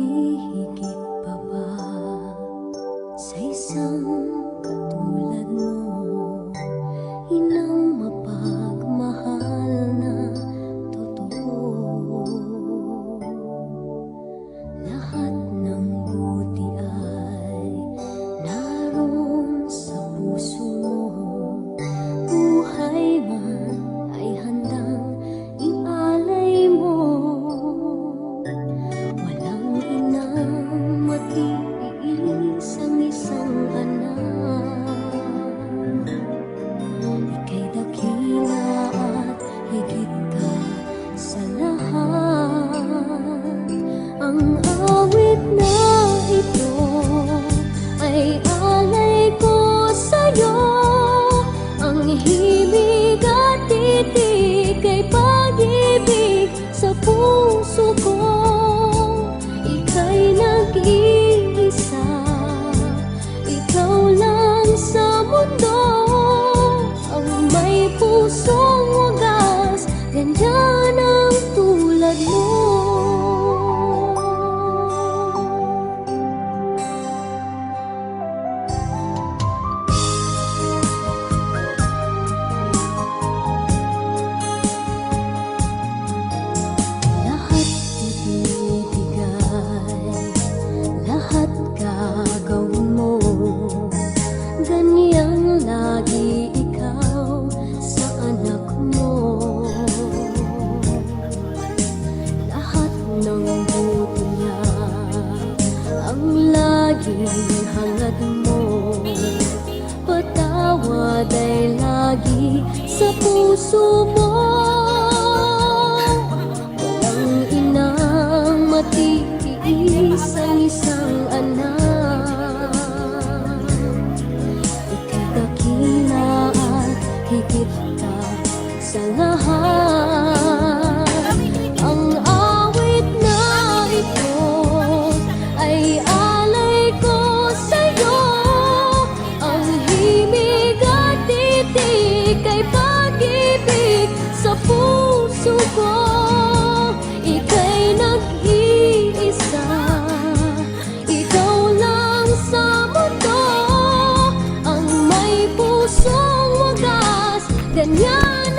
你诉 laging hangad mo. Patawad ay lagi sa puso mo. ഞാൻ